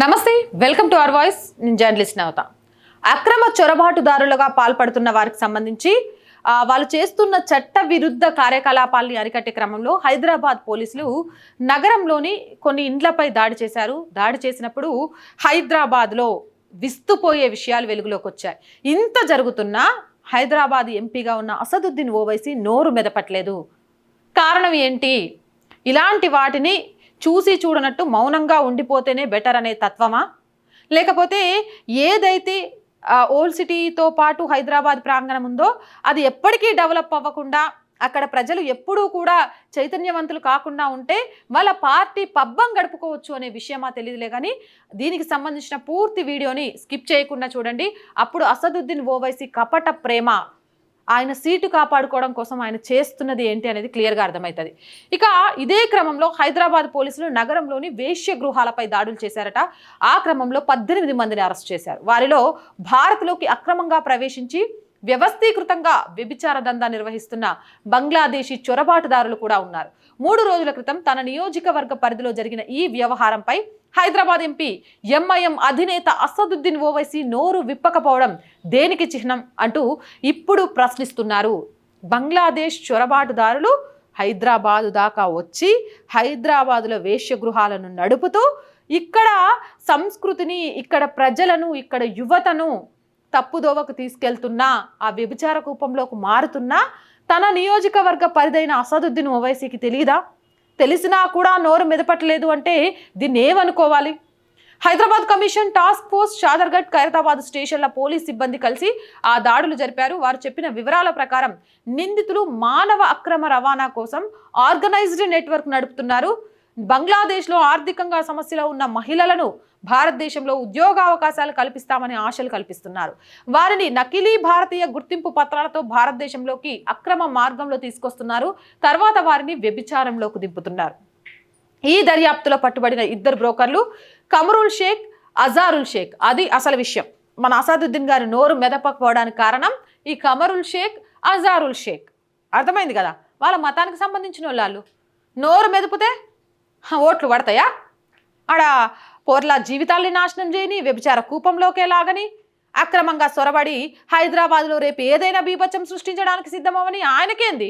నమస్తే welcome to our voice. నేను journalist Navata. అక్రమ చొరబాటుదారులుగా పాల్పడుతున్న వారికి సంబంధించి వాళ్ళు చేస్తున్న చట్ట విరుద్ధ కార్యకలాపాల్ని అరికట్టే క్రమంలో హైదరాబాద్ పోలీసులు నగరంలోని కొన్ని ఇండ్లపై దాడి చేశారు. దాడి చేసినప్పుడు హైదరాబాద్లో విస్తుపోయే విషయాలు వెలుగులోకి వచ్చాయి. ఇంత జరుగుతున్నా హైదరాబాద్ ఎంపీగా ఉన్న అసదుద్దీన్ ఓవైసీ నోరు మెదపట్లేదు. కారణం ఏంటి? ఇలాంటి వాటిని చూసి చూడనట్టు మౌనంగా ఉండిపోతేనే బెటర్ అనే తత్వమా? లేకపోతే ఏదైతే ఓల్డ్ సిటీతో పాటు హైదరాబాద్ ప్రాంగణం ఉందో అది ఎప్పటికీ డెవలప్ అవ్వకుండా అక్కడ ప్రజలు ఎప్పుడూ కూడా చైతన్యవంతులు కాకుండా ఉంటే వాళ్ళ పార్టీ పబ్బం గడుపుకోవచ్చు అనే విషయమా తెలియదులే కానీ దీనికి సంబంధించిన పూర్తి వీడియోని స్కిప్ చేయకుండా చూడండి. అప్పుడు అసదుద్దీన్ ఓవైసీ కపట ప్రేమ. ఆయన సీటు కాపాడుకోవడం కోసం ఆయన చేస్తున్నది ఏంటి అనేది క్లియర్గా అర్థమవుతుంది. ఇక ఇదే క్రమంలో హైదరాబాద్ పోలీసులు నగరంలోని వేశ్య గృహాలపై దాడులు చేశారట. ఆ క్రమంలో పద్దెనిమిది మందిని అరెస్ట్ చేశారు. వారిలో భారత్లోకి అక్రమంగా ప్రవేశించి వ్యవస్థీకృతంగా వ్యభిచార దందా నిర్వహిస్తున్న బంగ్లాదేశీ చొరబాటుదారులు కూడా ఉన్నారు. మూడు రోజుల క్రితం తన నియోజకవర్గ పరిధిలో జరిగిన ఈ వ్యవహారంపై హైదరాబాద్ ఎంపీ ఎంఐఎం అధినేత అసదుద్దీన్ ఓవైసీ నోరు విప్పకపోవడం దేనికి చిహ్నం అంటూ ఇప్పుడు ప్రశ్నిస్తున్నారు. బంగ్లాదేశ్ చొరబాటుదారులు హైదరాబాదు దాకా వచ్చి హైదరాబాదులో వేశ్యగృహాలను నడుపుతూ ఇక్కడ సంస్కృతిని ఇక్కడ ప్రజలను ఇక్కడ యువతను తప్పుదోవకు తీసుకెళ్తున్నా ఆ వ్యభిచార కూపంలోకి మారుతున్నా తన నియోజకవర్గ పరిధైన అసదుద్దీన్ ఓవైసీకి తెలియదా తెలిసినా కూడా నోరు మెదపట్లేదు అంటే దీన్ని ఏమనుకోవాలి? Hyderabad commission task force Shadargarh Khairatabad స్టేషన్ల పోలీస్ సిబ్బంది కలిసి ఆ దాడులు జరిపారు. వారు చెప్పిన వివరాల ప్రకారం నిందితులు మానవ అక్రమ రవాణా కోసం ఆర్గనైజ్డ్ నెట్వర్క్ నడుపుతున్నారు. బంగ్లాదేశ్లో ఆర్థికంగా సమస్యలో ఉన్న మహిళలను భారతదేశంలో ఉద్యోగావకాశాలు కల్పిస్తామని ఆశలు కల్పిస్తున్నారు. వారిని నకిలీ భారతీయ గుర్తింపు పత్రాలతో భారతదేశంలోకి అక్రమ మార్గంలో తీసుకొస్తున్నారు. తర్వాత వారిని వ్యభిచారంలోకి దింపుతున్నారు. ఈ దర్యాప్తులో పట్టుబడిన ఇద్దరు బ్రోకర్లు కమరుల్ షేక్ అజారుల్ షేక్. అది అసలు విషయం. మన అసాదుద్దీన్ గారి నోరు మెదపకపోవడానికి కారణం ఈ కమరుల్ షేక్ అజారుల్ షేక్. అర్థమైంది కదా? వాళ్ళ మతానికి సంబంధించిన వాళ్ళు. నోరు మెదిపితే ఓట్లు పడతాయా? ఆడ పోర్లా జీవితాల్ని నాశనం చేయని వ్యభిచార కూపంలోకే లాగని అక్రమంగా సొరబడి హైదరాబాద్లో రేపు ఏదైనా బీభత్సం సృష్టించడానికి సిద్ధమవని ఆయనకేంది?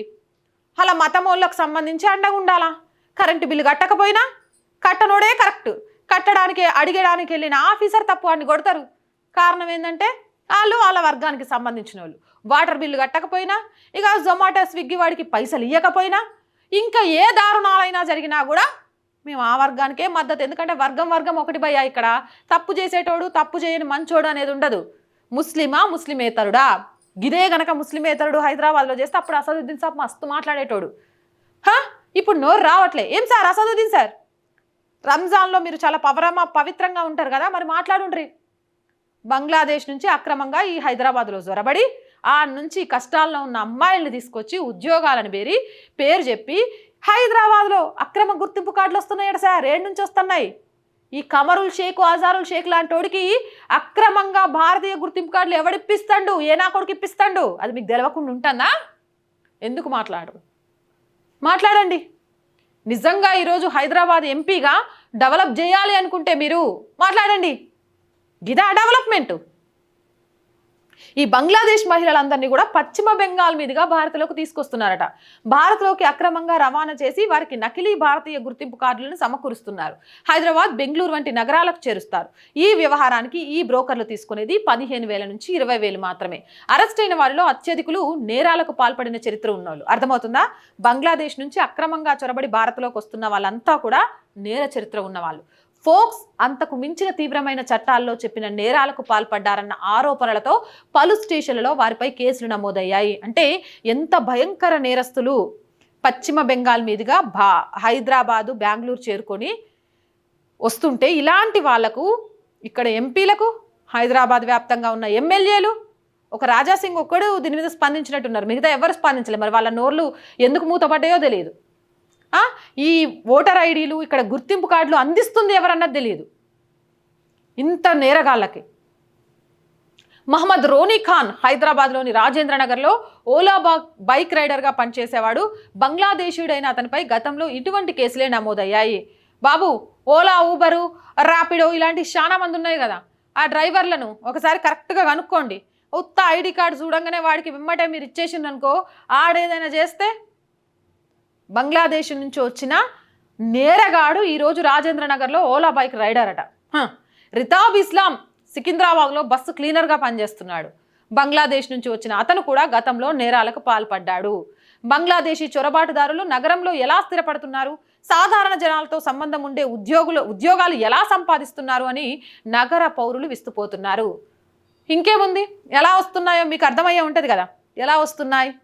అలా మతమోళ్ళకు సంబంధించి అండగా ఉండాలా? కరెంటు బిల్లు కట్టకపోయినా? కట్టనోడే కరెక్ట్. కట్టడానికి అడిగడానికి వెళ్ళిన ఆఫీసర్ తప్పు అని కొడతారు. కారణం ఏంటంటే వాళ్ళు వాళ్ళ వర్గానికి సంబంధించిన వాళ్ళు వాటర్ బిల్లు కట్టకపోయినా ఇక జొమాటో స్విగ్గీ వాడికి పైసలు ఇవ్వకపోయినా ఇంకా ఏ దారుణాలైనా జరిగినా కూడా మేము ఆ వర్గానికే మద్దతు. ఎందుకంటే వర్గం వర్గం ఒకటి భయ్యా ఇక్కడ. తప్పు చేసేటోడు తప్పు చేయని మంచోడు అనేది ఉండదు. ముస్లిమా ముస్లిమేతరుడా? గిదే గనక ముస్లిమేతరుడు హైదరాబాద్లో చేస్తే అప్పుడు అసదుద్దీన్ సాబ్ మస్తు మాట్లాడేటోడు. హా? ఇప్పుడు నోరు రావట్లే. ఏం సార్ అసదుద్దీన్ సార్? రంజాన్లో మీరు చాలా పవరమ పవిత్రంగా ఉంటారు కదా మరి మాట్లాడుండ్రి. బంగ్లాదేశ్ నుంచి అక్రమంగా ఈ హైదరాబాద్లో జొరబడి ఆ నుంచి కష్టాల్లో ఉన్న అమ్మాయిల్ని తీసుకొచ్చి ఉద్యోగాలను బేరి పేరు చెప్పి హైదరాబాద్లో అక్రమ గుర్తింపు కార్డులు వస్తున్నాయట సార్. ఏడు నుంచి వస్తున్నాయి. ఈ కమరుల్ షేక్ ఆజారుల్ షేక్ లాంటి వాడికి అక్రమంగా భారతీయ గుర్తింపు కార్డులు ఎవడిప్పిస్తాడు? ఏ నా కొడుకు ఇప్పిస్తాడు? అది మీకు తెలవకుండా ఉంటుందా? ఎందుకు మాట్లాడరు మాట్లాడండి. నిజంగా ఈరోజు హైదరాబాద్ ఎంపీగా డెవలప్ చేయాలి అనుకుంటే మీరు మాట్లాడండి. గిదా డెవలప్మెంటు. ఈ బంగ్లాదేశ్ మహిళలందరినీ కూడా పశ్చిమ బెంగాల్ మీదుగా భారత్లోకి తీసుకొస్తున్నారట. భారత్లోకి అక్రమంగా రవాణా చేసి వారికి నకిలీ భారతీయ గుర్తింపు కార్డులను సమకూరుస్తున్నారు. హైదరాబాద్ బెంగళూరు వంటి నగరాలకు చేరుస్తారు. ఈ వ్యవహారానికి ఈ బ్రోకర్లు తీసుకునేది పదిహేను వేల నుంచి ఇరవై వేలు మాత్రమే. అరెస్ట్ అయిన వారిలో అత్యధికులు నేరాలకు పాల్పడిన చరిత్ర ఉన్నోళ్ళు. అర్థమవుతుందా? బంగ్లాదేశ్ నుంచి అక్రమంగా చొరబడి భారత్లోకి వస్తున్న వాళ్ళంతా కూడా నేర చరిత్ర ఉన్నవాళ్ళు. ఫోక్స్ అంతకు మించిన తీవ్రమైన చట్టాల్లో చెప్పిన నేరాలకు పాల్పడ్డారన్న ఆరోపణలతో పలు స్టేషన్లలో వారిపై కేసులు నమోదయ్యాయి. అంటే ఎంత భయంకర నేరస్తులు పశ్చిమ బెంగాల్ మీదుగా భా హైదరాబాదు బెంగళూరు చేరుకొని వస్తుంటే ఇలాంటి వాళ్ళకు ఇక్కడ ఎంపీలకు హైదరాబాద్ వ్యాప్తంగా ఉన్న ఎమ్మెల్యేలు ఒక రాజాసింగ్ ఒక్కడు దీని మీద స్పందించినట్టున్నారు. మిగతా ఎవరు స్పందించలేదు మరి వాళ్ళ నోర్లు ఎందుకు మూతపడ్డాయో తెలియదు. ఈ ఓటర్ ఐడీలు ఇక్కడ గుర్తింపు కార్డులు అందిస్తుంది ఎవరన్నది తెలియదు. ఇంత నేరగాళ్ళకి. మహమ్మద్ రోనీ ఖాన్ హైదరాబాద్లోని రాజేంద్ర నగర్లో ఓలా బా బైక్ రైడర్గా పనిచేసేవాడు. బంగ్లాదేశీయుడైన అతనిపై గతంలో ఇటువంటి కేసులే నమోదయ్యాయి. బాబు ఓలా ఊబరు ర్యాపిడో ఇలాంటి చాలా మంది ఉన్నాయి కదా. ఆ డ్రైవర్లను ఒకసారి కరెక్ట్గా కనుక్కోండి. ఉత్త ఐడి కార్డు చూడంగానే వాడికి వెమ్మటే మీరు ఇచ్చేసిండనుకో ఆడేదైనా చేస్తే బంగ్లాదేశ్ నుంచి వచ్చిన నేరగాడు ఈరోజు రాజేంద్ర నగర్లో ఓలా బైక్ రైడర్ అట. హ. రితాబ్ ఇస్లాం సికింద్రాబాద్లో బస్సు క్లీనర్గా పనిచేస్తున్నాడు. బంగ్లాదేశ్ నుంచి వచ్చిన అతను కూడా గతంలో నేరాలకు పాల్పడ్డాడు. బంగ్లాదేశీ చొరబాటుదారులు నగరంలో ఎలా స్థిరపడుతున్నారు? సాధారణ జనాలతో సంబంధం ఉండే ఉద్యోగులు ఉద్యోగాలు ఎలా సంపాదిస్తున్నారు అని నగర పౌరులు విస్తుపోతున్నారు. ఇంకేముంది? ఎలా వస్తున్నాయో మీకు అర్థమయ్యే ఉంటుంది కదా. ఎలా వస్తున్నాయి?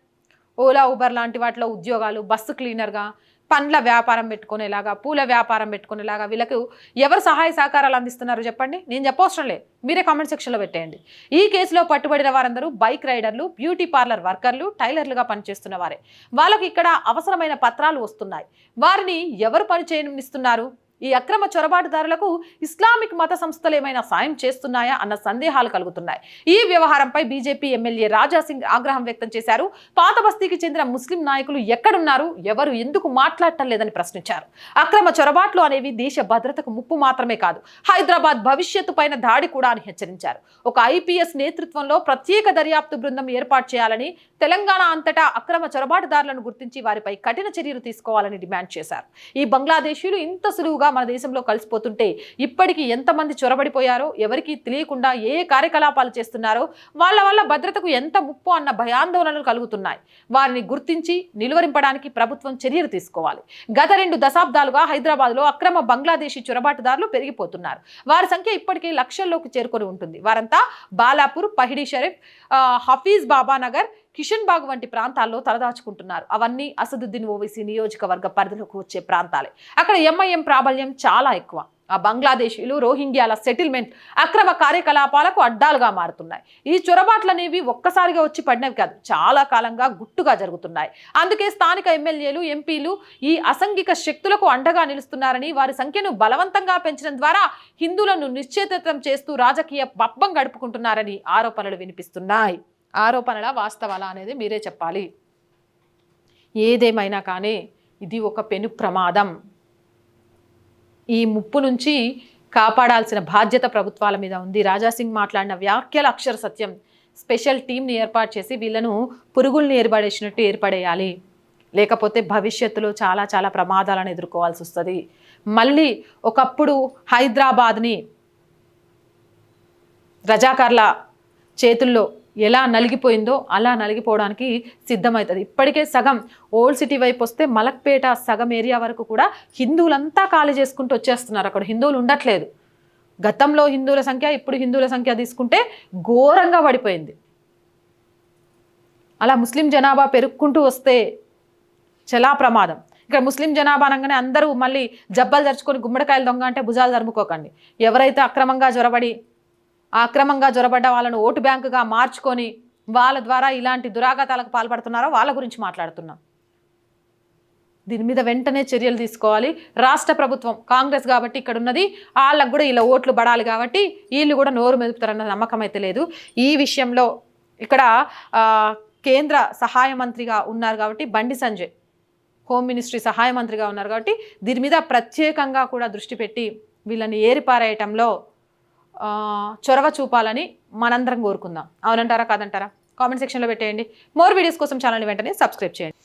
ఓలా ఊబర్ లాంటి వాటిలో ఉద్యోగాలు బస్సు క్లీనర్గా పండ్ల వ్యాపారం పెట్టుకునేలాగా పూల వ్యాపారం పెట్టుకునేలాగా వీళ్ళకు ఎవరు సహాయ సహకారాలు అందిస్తున్నారు చెప్పండి? నేను చెప్పవసరం లే మీరే కామెంట్ సెక్షన్లో పెట్టేయండి. ఈ కేసులో పట్టుబడిన వారందరూ బైక్ రైడర్లు బ్యూటీ పార్లర్ వర్కర్లు టైలర్లుగా పనిచేస్తున్న వారే. వాళ్ళకి ఇక్కడ అవసరమైన పత్రాలు వస్తున్నాయి. వారిని ఎవరు పని చేయనిస్తున్నారు? ఈ అక్రమ చొరబాటుదారులకు ఇస్లామిక్ మత సంస్థలు ఏమైనా సాయం చేస్తున్నాయా అన్న సందేహాలు కలుగుతున్నాయి. ఈ వ్యవహారంపై బీజేపీ ఎమ్మెల్యే రాజా సింగ్ ఆగ్రహం వ్యక్తం చేశారు. పాత బస్తీకి చెందిన ముస్లిం నాయకులు ఎక్కడున్నారు? ఎవరు ఎందుకు మాట్లాడటం లేదని ప్రశ్నించారు. అక్రమ చొరబాట్లు అనేవి దేశ భద్రతకు ముప్పు మాత్రమే కాదు హైదరాబాద్ భవిష్యత్తు పైన దాడి కూడా అని హెచ్చరించారు. ఒక ఐపీఎస్ నేతృత్వంలో ప్రత్యేక దర్యాప్తు బృందం ఏర్పాటు చేయాలని తెలంగాణ అంతటా అక్రమ చొరబాటుదారులను గుర్తించి వారిపై కఠిన చర్యలు తీసుకోవాలని డిమాండ్ చేశారు. ఈ బంగ్లాదేశీయులు ఇంత సులువుగా మన దేశంలో కలిసిపోతుంటే ఇప్పటికీ ఎంతమంది చొరబడిపోయారో ఎవరికీ తెలియకుండా ఏ కార్యకలాపాలు చేస్తున్నారో వాళ్ళ వల్ల భద్రతకు ఎంత ముప్పు అన్న భయాందోళనలు కలుగుతున్నాయి. వారిని గుర్తించి నిలువరింపడానికి ప్రభుత్వం చర్యలు తీసుకోవాలి. గత రెండు దశాబ్దాలుగా హైదరాబాద్లో అక్రమ బంగ్లాదేశీ చొరబాటుదారులు పెరిగిపోతున్నారు. వారి సంఖ్య ఇప్పటికీ లక్షల్లోకి చేరుకొని ఉంటుంది. వారంతా బాలాపూర్ పహిడి షరీఫ్ హఫీజ్ బాబానగర్ కిషన్ బాగ్ వంటి ప్రాంతాల్లో తలదాచుకుంటున్నారు. అవన్నీ అసదుద్దీన్ ఓవైసీ నియోజకవర్గ పరిధిలోకి వచ్చే ప్రాంతాలే. అక్కడ ఎంఐఎం ప్రాబల్యం చాలా ఎక్కువ. ఆ బంగ్లాదేశీలు రోహింగ్యాల సెటిల్మెంట్ అక్రమ కార్యకలాపాలకు అడ్డాలుగా మారుతున్నాయి. ఈ చొరబాట్లనేవి ఒక్కసారిగా వచ్చి పడినవి కాదు చాలా కాలంగా గుట్టుగా జరుగుతున్నాయి. అందుకే స్థానిక ఎమ్మెల్యేలు ఎంపీలు ఈ అసంఘిక శక్తులకు అండగా నిలుస్తున్నారని వారి సంఖ్యను బలవంతంగా పెంచడం ద్వారా హిందువులను నిశ్చేతం చేస్తూ రాజకీయ పబ్బం గడుపుకుంటున్నారని ఆరోపణలు వినిపిస్తున్నాయి. ఆరోపణల వాస్తవాల అనేది మీరే చెప్పాలి. ఏదేమైనా కానీ ఇది ఒక పెను ప్రమాదం. ఈ ముప్పు నుంచి కాపాడాల్సిన బాధ్యత ప్రభుత్వాల మీద ఉంది. రాజాసింగ్ మాట్లాడిన వ్యాఖ్యల అక్షర సత్యం. స్పెషల్ టీంని ఏర్పాటు చేసి వీళ్ళను పురుగుల్ని ఏర్పడేసినట్టు ఏర్పడేయాలి. లేకపోతే భవిష్యత్తులో చాలా చాలా ప్రమాదాలను ఎదుర్కోవాల్సి వస్తుంది. మళ్ళీ ఒకప్పుడు హైదరాబాద్ని రజాకర్ల చేతుల్లో ఎలా నలిగిపోయిందో అలా నలిగిపోవడానికి సిద్ధమవుతుంది. ఇప్పటికే సగం ఓల్డ్ సిటీ వైపు వస్తే మలక్పేట సగం ఏరియా వరకు కూడా హిందువులంతా ఖాళీ చేసుకుంటూ వచ్చేస్తున్నారు. అక్కడ హిందువులు ఉండట్లేదు. గతంలో హిందువుల సంఖ్య ఇప్పుడు హిందువుల సంఖ్య తీసుకుంటే ఘోరంగా పడిపోయింది. అలా ముస్లిం జనాభా పెరుక్కుంటూ వస్తే చాలా ప్రమాదం. ఇక్కడ ముస్లిం జనాభా అనగానే అందరూ మళ్ళీ జబ్బలు జరుచుకొని గుమ్మడికాయలు దొంగ అంటే భుజాలు తరుముకోకండి ఎవరైతే అక్రమంగా జ్వరబడి అక్రమంగా జొరబడ్డ వాళ్ళను ఓటు బ్యాంకుగా మార్చుకొని వాళ్ళ ద్వారా ఇలాంటి దురాఘాతాలకు పాల్పడుతున్నారో వాళ్ళ గురించి మాట్లాడుతున్నాం. దీని మీద వెంటనే చర్యలు తీసుకోవాలి. రాష్ట్ర ప్రభుత్వం కాంగ్రెస్ కాబట్టి ఇక్కడ ఉన్నది వాళ్ళకు కూడా ఇలా ఓట్లు పడాలి కాబట్టి వీళ్ళు కూడా నోరు మెదుపుతారన్న నమ్మకం అయితే లేదు. ఈ విషయంలో ఇక్కడ కేంద్ర సహాయ మంత్రిగా ఉన్నారు కాబట్టి బండి సంజయ్ హోమ్ మినిస్ట్రీ సహాయ మంత్రిగా ఉన్నారు కాబట్టి దీని మీద ప్రత్యేకంగా కూడా దృష్టి పెట్టి వీళ్ళని ఏరిపారేయటంలో చొరవ చూపాలని మనందరం కోరుకుందాం. అవునంటారా కాదంటారా? కామెంట్ సెక్షన్లో పెట్టేయండి. మోర్ వీడియోస్ కోసం ఛానల్ని వెంటనే సబ్స్క్రైబ్ చేయండి.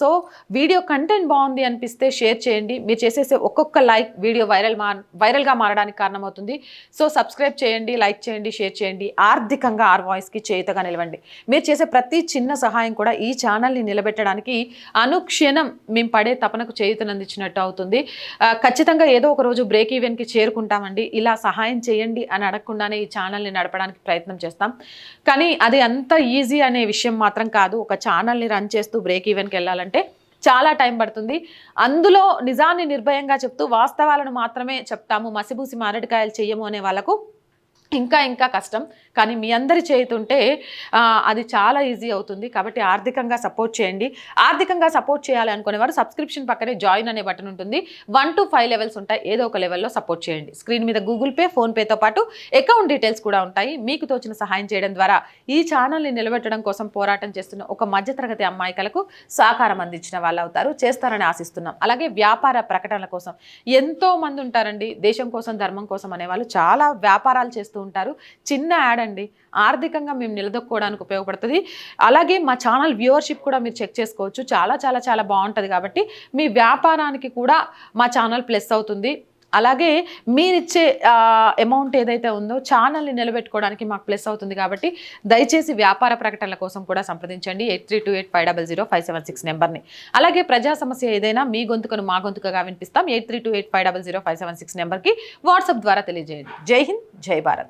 సో వీడియో కంటెంట్ బాగుంది అనిపిస్తే షేర్ చేయండి. మీరు చేసేసే ఒక్కొక్క లైక్ వీడియో వైరల్ మా వైరల్గా మారడానికి కారణమవుతుంది. సో సబ్స్క్రైబ్ చేయండి లైక్ చేయండి షేర్ చేయండి. ఆర్థికంగా ఆర్ వాయిస్కి చేతగా నిలవండి. మీరు చేసే ప్రతి చిన్న సహాయం కూడా ఈ ఛానల్ని నిలబెట్టడానికి అనుక్షణం మేము పడే తపనకు చేయుతనందించినట్టు అవుతుంది. ఖచ్చితంగా ఏదో ఒక రోజు బ్రేక్ ఈవెన్కి చేరుకుంటామండి. ఇలా సహాయం చేయండి అని అడగకుండానే ఈ ఛానల్ని నడపడానికి ప్రయత్నం చేస్తాం. కానీ అది అంత ఈజీ అనే విషయం మాత్రం కాదు. ఒక ఛానల్ని రన్ చేస్తూ బ్రేక్ ఈవెన్కి వెళ్ళాలంటే చాలా టైం పడుతుంది. అందులో నిజాన్ని నిర్భయంగా చెప్తూ వాస్తవాలను మాత్రమే చెప్తాము. మసిబూసి మారడికాయలు చెయ్యము అనే వాళ్ళకు ఇంకా ఇంకా కష్టం. కానీ మీ అందరి చేయుతుంటే అది చాలా ఈజీ అవుతుంది. కాబట్టి ఆర్థికంగా సపోర్ట్ చేయండి. ఆర్థికంగా సపోర్ట్ చేయాలి అనుకునే వారు సబ్స్క్రిప్షన్ పక్కనే జాయిన్ అనే బటన్ ఉంటుంది. వన్ టు ఫైవ్ లెవెల్స్ ఉంటాయి. ఏదో ఒక లెవెల్లో సపోర్ట్ చేయండి. స్క్రీన్ మీద గూగుల్ పే ఫోన్పేతో పాటు అకౌంట్ డీటెయిల్స్ కూడా ఉంటాయి. మీకు తోచిన సహాయం చేయడం ద్వారా ఈ ఛానల్ని నిలబెట్టడం కోసం పోరాటం చేస్తున్న ఒక మధ్యతరగతి అమ్మాయికలకు సహకారం అందించిన వాళ్ళు అవుతారు. చేస్తారని ఆశిస్తున్నాం. అలాగే వ్యాపార ప్రకటనల కోసం ఎంతో మంది ఉంటారండి. దేశం కోసం ధర్మం కోసం అనేవాళ్ళు చాలా వ్యాపారాలు చేస్తూ ఉంటారు చిన్న యాడ్ అండి. ఆర్థికంగా మేము నిలదొక్కోవడానికి ఉపయోగపడుతుంది. అలాగే మా ఛానల్ వ్యూవర్షిప్ కూడా మీరు చెక్ చేసుకోవచ్చు. చాలా చాలా చాలా బాగుంటుంది కాబట్టి మీ వ్యాపారానికి కూడా మా ఛానల్ ప్లస్ అవుతుంది. అలాగే మీరిచ్చే అమౌంట్ ఏదైతే ఉందో ఛానల్ని నిలబెట్టుకోవడానికి మాకు ప్లస్ అవుతుంది కాబట్టి దయచేసి వ్యాపార ప్రకటనల కోసం కూడా సంప్రదించండి. Eight three two eight five double zero five seven six నెంబర్ని. అలాగే ప్రజా సమస్య ఏదైనా మీ గొంతుకను మా గొంతుకగా వినిపిస్తాం. Eight three two eight five double zero five seven six నెంబర్కి వాట్సాప్ ద్వారా తెలియజేయండి. జై హింద్ జై భారత్.